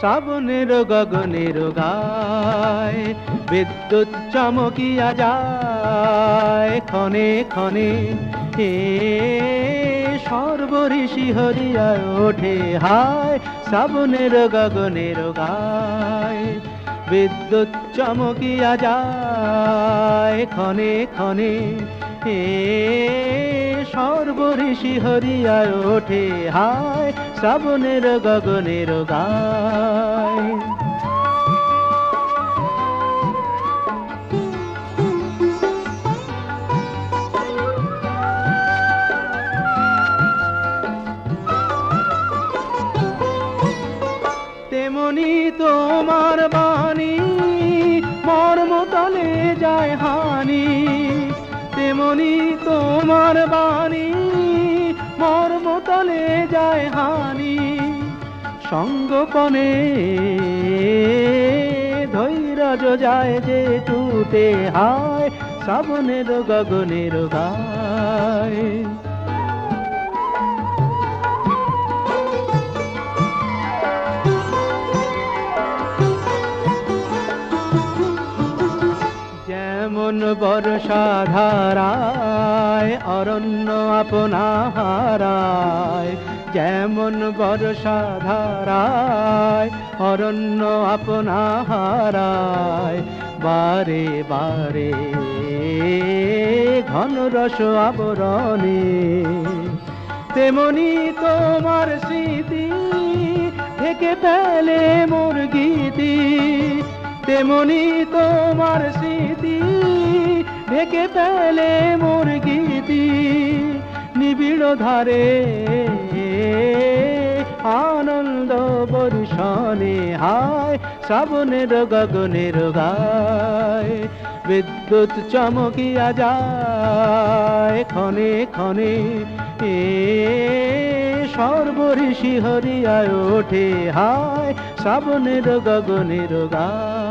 শ্রাবণের গগনের গায় বিদ্যুৎ চমকিয়া যায়, ক্ষণে ক্ষণে। হে সর্বঋষি হরিয়া ওঠে হায় শ্রাবণের গগনের গায়। বিদ্যুৎ চমকিয়া যায়, ক্ষণে ক্ষণে। হে সর্বঋষি হরিয়া ওঠে হায় শ্রাবণের গগনের গায়। তোমার বাণী মর্মতলে যায় হানি। তেমনি তোমার বাণী মর্মতলে যায় হানি। সঙ্গপনে ধৈর্য যায় যে টুটে হায়, শ্রাবণের গগনের গায় যেমন বর্ষা ধারায় অরণ্য আপনা হারায় যেমন বর্ষা ধারায় অরণ্য আপনা হারায় বারে বারে ঘন রস আবরণে। তেমনি তোমার স্মৃতি থেকে ফেলে মোর গীতি। তেমনি তোমার স্মৃতি ঢেকে ফেলে মোর গীতি নিবিড় ধারে। আনন্দ বর্ষণে হায়, শ্রাবণের গগনের গায়। বিদ্যুৎ চমকিয়া যায় ক্ষণে ক্ষণে, এ সর্বঋষি হরিয়া ওঠে হায়, শ্রাবণের গগনের গায়।